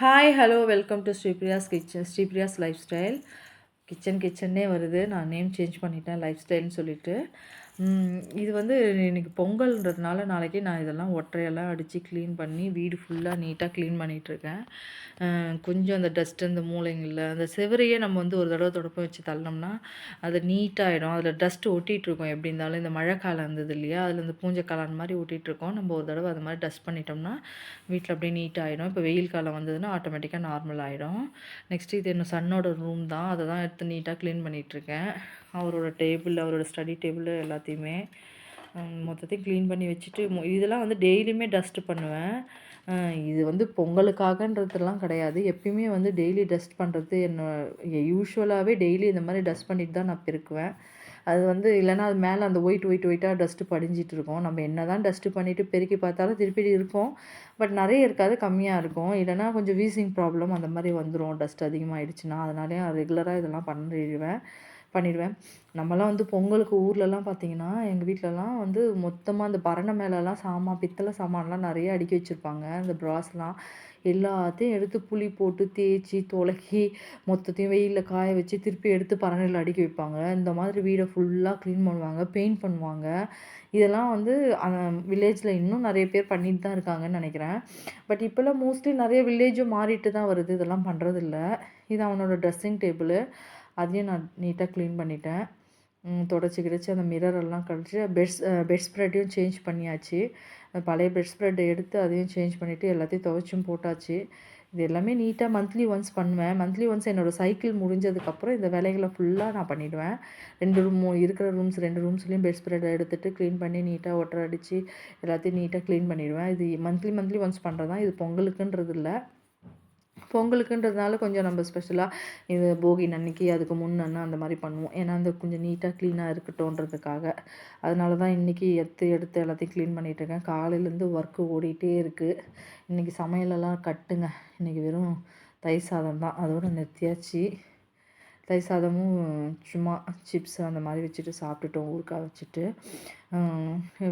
Hi hello welcome to Sripriya's kitchen Sripriya's lifestyle kitchen கிச்சன்னே வருது. நான் name change பண்ணிட்டேன் life ஸ்டைல்னு சொல்லிட்டு. இது வந்து இன்றைக்கி பொங்கல்ன்றதுனால நாளைக்கு நான் இதெல்லாம் ஒற்றையெல்லாம் அடித்து க்ளீன் பண்ணி வீடு ஃபுல்லாக நீட்டாக க்ளீன் பண்ணிகிட்ருக்கேன் கொஞ்சம் அந்த டஸ்ட் அந்த மூளைங்களில் அந்த செவரையே நம்ம வந்து ஒரு தடவை தொடப்பம் வச்சு தள்ளோம்னா அது நீட்டாகிடும் அதில் டஸ்ட்டு ஒட்டிகிட்ருக்கோம் எப்படி இருந்தாலும் இந்த மழை காலம் இருந்தது இல்லையா அதில் இந்த பூஞ்சை காளான் மாதிரி ஒட்டிகிட்டு இருக்கோம் நம்ம ஒரு தடவை அது மாதிரி டஸ்ட் பண்ணிட்டோம்னா வீட்டில் அப்படியே நீட்டாகிடும் இப்போ வெயில் காலம் வந்ததுன்னா ஆட்டோமேட்டிக்காக நார்மல் ஆகிடும் நெக்ஸ்ட் இது என்ன சன்னோட ரூம் தான். அதை தான் எடுத்து நீட்டாக க்ளீன் பண்ணிகிட்ருக்கேன் அவரோட டேபிள் அவரோட ஸ்டடி டேபிள் எல்லாத்தையுமே மொத்தத்தையும் க்ளீன் பண்ணி வச்சுட்டு இதெல்லாம் வந்து டெய்லியுமே டஸ்ட் பண்ணுவேன். இது வந்து பொங்கலுக்காகன்றதுலாம் கிடையாது. எப்பயுமே வந்து டெய்லி டஸ்ட் பண்ணுறது என்ன யூஸ்வலாகவே டெய்லி இந்த மாதிரி டஸ்ட் பண்ணிட்டு தான் நான் பெருக்குவேன். அது வந்து இல்லைனா அது மேலே அந்த ஒயிட் ஒயிட் ஒயிட்டாக டஸ்ட்டு படிஞ்சிட்டு இருக்கும். நம்ம என்ன தான் டஸ்ட்டு பண்ணிவிட்டு பெருக்கி பார்த்தாலும் திருப்பி இருக்கும். பட் நிறைய இருக்காது கம்மியாக இருக்கும். இல்லைன்னா கொஞ்சம் வீசிங் ப்ராப்ளம் அந்த மாதிரி வந்துடும் டஸ்ட் அதிகமாகிடுச்சுன்னா அதனாலே ரெகுலராக இதெல்லாம் பண்ணிடுவேன். பண்ணிடுவேன். நம்மலாம் வந்து பொங்கலுக்கு ஊர்லலாம் பார்த்தீங்கன்னா எங்கள் வீட்டிலலாம் வந்து மொத்தமாக அந்த பரணை மேலெலாம் சாமான் பித்தளை சாமான்லாம் நிறைய அடுக்கி வச்சுருப்பாங்க. அந்த ப்ராஸ்லாம் எல்லாத்தையும் எடுத்து புளி போட்டு தேய்ச்சி துலக்கி மொத்தத்தையும் வெயிலில் காய வச்சு திருப்பி எடுத்து பரணையில் அடுக்கி வைப்பாங்க. இந்த மாதிரி வீடை ஃபுல்லாக க்ளீன் பண்ணுவாங்க பெயிண்ட் பண்ணுவாங்க. இதெல்லாம் வந்து வில்லேஜில் இன்னும் நிறைய பேர் பண்ணிட்டு தான் இருக்காங்கன்னு நினைக்கிறேன். பட் இப்போல்லாம் மோஸ்ட்லி நிறைய வில்லேஜும் மாறிட்டு தான் வருது. இதெல்லாம் பண்ணுறதில்ல இது அவனோட ட்ரெஸ்ஸிங் டேபிள் அதையும் நான் நீட்டாக க்ளீன் பண்ணிட்டேன். தொடச்சி கிடச்சி அந்த மிரரெல்லாம் கழிச்சு பெட்ஸ் பெட் ஸ்ப்ரெட்டையும் சேஞ்ச் பண்ணியாச்சு. பழைய பெட் ஸ்ப்ரெட்டை எடுத்து அதையும் சேஞ்ச் பண்ணிவிட்டு எல்லாத்தையும் துவைச்சும் போட்டாச்சு. இது எல்லாமே நீட்டாக மந்த்லி ஒன்ஸ் பண்ணுவேன். மந்த்லி ஒன்ஸ் என்னோடய சைக்கிள் முடிஞ்சதுக்கப்புறம் இந்த வேலைகளை ஃபுல்லாக நான் பண்ணிவிடுவேன் ரெண்டு ரூம் இருக்கிற ரூம்ஸ் ரெண்டு ரூம்ஸ்லேயும் பெட் ஸ்ப்ரெட் எடுத்துகிட்டு க்ளீன் பண்ணி நீட்டாக ஒட்டரை அடித்து எல்லாத்தையும் நீட்டாக க்ளீன் பண்ணிவிடுவேன் இது மந்த்லி மந்த்லி ஒன்ஸ் பண்ணுறது தான் இது பொங்கலுக்குன்றது இல்லை பொங்கலுக்குன்றதுனால கொஞ்சம் நம்ம ஸ்பெஷலாக இது போகி அன்னைக்கு அதுக்கு முன்னன்னு அந்த மாதிரி பண்ணுவோம். ஏன்னா அந்த கொஞ்சம் நீட்டாக க்ளீனாக இருக்கட்டும்ன்றதுக்காக. அதனால தான் இன்றைக்கி எடுத்து எடுத்து எல்லாத்தையும் க்ளீன் பண்ணிகிட்ருக்கேன் இருக்கேன். காலையிலேருந்து ஒர்க்கு ஓடிட்டே இருக்குது இன்றைக்கி சமையலெல்லாம் கட்டுங்க. இன்றைக்கி வெறும் தயிர் சாதம் தான். அதோட நிறுத்தியாச்சு. தயிர் சாதமும் சும்மா சிப்ஸ் அந்த மாதிரி வச்சுட்டு சாப்பிட்டுட்டோம். ஊருக்காக வச்சுட்டு.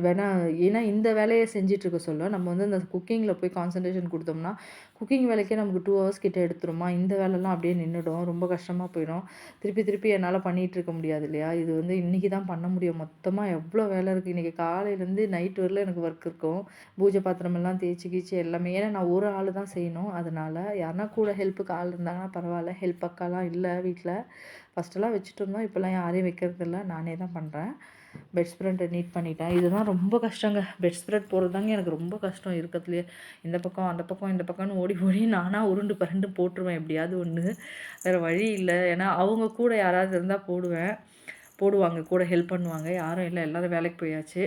வேணால் ஏன்னா இந்த வேலையை செஞ்சிட்ருக்க இருக்க சொல்ல நம்ம வந்து அந்த குக்கிங்கில் போய் கான்சன்ட்ரேஷன் கொடுத்தோம்னா குக்கிங் வேலைக்கே நமக்கு டூ ஹவர்ஸ் கிட்டே எடுத்துருமா? இந்த வேலைலாம் அப்படியே நின்றுடும் ரொம்ப கஷ்டமாக போயிடும். திருப்பி திருப்பி என்னால் பண்ணிகிட்டு இருக்க முடியாது இல்லையா? இது வந்து இன்றைக்கி தான் பண்ண முடியும். மொத்தமாக எவ்வளோ வேலை இருக்குது இன்றைக்கி காலையிலேருந்து நைட் வரல எனக்கு ஒர்க் இருக்கும். பூஜை பாத்திரமெல்லாம் தேய்ச்சி கீச்சு எல்லாமே. ஏன்னா நான் ஒரு ஆள் தான் செய்யணும். அதனால் யாருன்னா கூட ஹெல்ப்புக்கு ஆள் இருந்தாங்கன்னா பரவாயில்ல. ஹெல்ப் அக்காலாம் இல்லை வீட்டில். ஃபஸ்ட்டெல்லாம் வச்சுட்டு இருந்தோம் இப்போல்லாம் யாரையும் வைக்கிறது இல்லை நானே தான் பண்ணுறேன் பெட் ஸ்ப்ரெட்டை நீட் பண்ணிட்டேன். இதுதான் ரொம்ப கஷ்டங்க. பெட் ஸ்ப்ரெட் போடுறது தாங்க எனக்கு ரொம்ப கஷ்டம் இருக்கிறதுலையே. இந்த பக்கம் அந்த பக்கம் இந்த பக்கம்னு ஓடி ஓடி நானாக உருண்டு பரண்டு போட்டுருவேன் எப்படியாவது ஒன்று வேறு வழி இல்லை. ஏன்னா அவங்க கூட யாராவது இருந்தால் போடுவேன். போடுவாங்க. கூட ஹெல்ப் பண்ணுவாங்க. யாரும் இல்லை. எல்லோரும் வேலைக்கு போயாச்சு.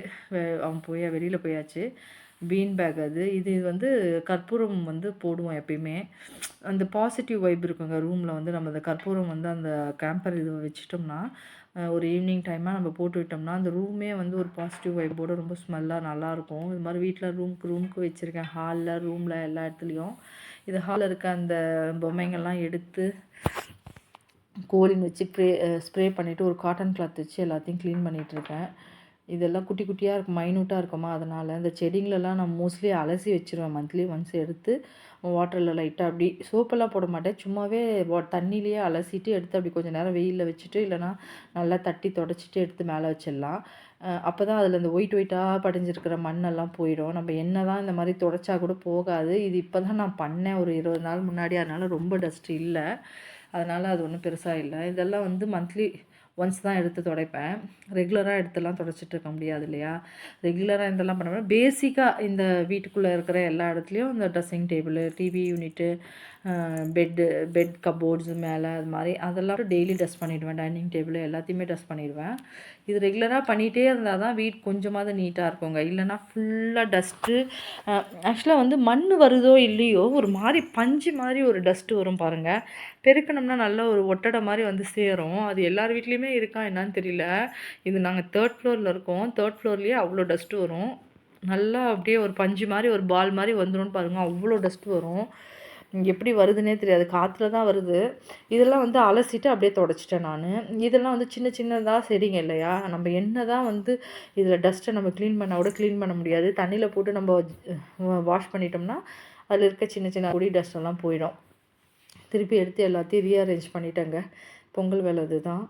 அவன் போய் வெளியில் போயாச்சு. பீன் பேக் அது. இது வந்து கற்பூரம் வந்து போடுவோம் எப்பயுமே. அந்த பாசிட்டிவ் வைப் இருக்குங்க ரூமில் வந்து நம்ம அந்த கற்பூரம் வந்து அந்த கேம்பர் இது வச்சிட்டோம்னா ஒரு ஈவினிங் டைமாக நம்ம போட்டு விட்டோம்னா அந்த ரூமே வந்து ஒரு பாசிட்டிவ் வைப்போட ரொம்ப ஸ்மெல்லாக நல்லாயிருக்கும் இது மாதிரி வீட்டில் ரூமுக்கு ரூமுக்கு வச்சுருக்கேன். ஹாலில் ரூமில் எல்லா இடத்துலையும். இது ஹாலில் இருக்க அந்த பொம்மைங்கள்லாம் எடுத்து கோலின் வச்சு ப்ரே ஸ்ப்ரே பண்ணிவிட்டு ஒரு காட்டன் கிளாத் வச்சு எல்லாத்தையும் க்ளீன் பண்ணிகிட்ருக்கேன் இதெல்லாம் குட்டி குட்டியாக இருக்கும் மைனூட்டாக இருக்குமா? அதனால் இந்த செடிங்களெல்லாம் நான் மோஸ்ட்லி அலசி வச்சுருவேன் மந்த்லி ஒன்ஸ் எடுத்து வாட்டரில் லைட்டாக அப்படி சோப்பெல்லாம் போட மாட்டேன். சும்மாவே வா தண்ணியிலேயே அலசிட்டு எடுத்து அப்படி கொஞ்சம் நேரம் வெயிலில் வச்சுட்டு இல்லைனா நல்லா தட்டி தொடச்சிட்டு எடுத்து மேலே வச்சிடலாம். அப்போ தான் அதில் இந்த ஒயிட் ஒயிட்டாக படிஞ்சிருக்கிற மண்ணெல்லாம் போயிடும். நம்ம என்ன தான் இந்த மாதிரி தொடச்சா கூட போகாது. இது இப்போ தான் நான் பண்ணேன். ஒரு இருபது நாள் முன்னாடி. அதனால் ரொம்ப டஸ்ட் இல்லை. அதனால் அது ஒன்றும் பெருசாக இல்லை. இதெல்லாம் வந்து மந்த்லி ஒன்ஸ் தான் எடுத்து துடைப்பேன். ரெகுலராக எடுத்துலாம் துடைச்சிட்டு இருக்க முடியாது இல்லையா? ரெகுலராக இதெல்லாம் பண்ண பேசிக்காக இந்த வீட்டுக்குள்ளே இருக்கிற எல்லா இடத்துலையும் இந்த dressing table TV unit bed bed cupboards மேலே அது மாதிரி அதெல்லாம் டெய்லி டஸ்ட் பண்ணிவிடுவேன் டைனிங் டேபிள் எல்லாத்தையுமே டஸ்ட் பண்ணிடுவேன். இது ரெகுலராக பண்ணிகிட்டே இருந்தால் தான் வீட் கொஞ்சமாவது நீட்டாக இருக்குங்க. இல்லைன்னா ஃபுல்லாக டஸ்ட்டு ஆக்சுவலாக வந்து மண் வருதோ இல்லையோ ஒரு மாதிரி பஞ்சு மாதிரி ஒரு டஸ்ட்டு வரும் பாருங்கள் பெருக்கணும்னா நல்ல ஒரு ஒட்டடை மாதிரி வந்து சேரும். அது எல்லார் வீட்லேயுமே இருக்கா என்னன்னு தெரியல. இது நாங்கள் தேர்ட் ஃப்ளோரில் இருக்கோம். தேர்ட் ஃப்ளோர்லேயே அவ்வளோ டஸ்ட்டு வரும். நல்லா அப்படியே ஒரு பஞ்சு மாதிரி ஒரு பால் மாதிரி வந்துடும் பாருங்கள் அவ்வளோ டஸ்ட்டு வரும். எப்படி வருதுன்னே தெரியாது. காற்றுல தான் வருது. இதெல்லாம் வந்து அலசிட்டு அப்படியே தொடச்சிட்டேன் நான். இதெல்லாம் வந்து சின்ன சின்னதாக செடிங்க இல்லையா? நம்ம என்ன தான் வந்து இதில் டஸ்ட்டை நம்ம க்ளீன் பண்ணால் கூட க்ளீன் பண்ண முடியாது. தண்ணியில் போட்டு நம்ம வாஷ் பண்ணிட்டோம்னா அதில் இருக்க சின்ன சின்ன பொடி டஸ்ட்டெல்லாம் போயிடும். திருப்பி எடுத்து எல்லாத்தையும் ரீஅரேஞ்ச் பண்ணிட்டேங்க. பொங்கல் வேலை இதுதான்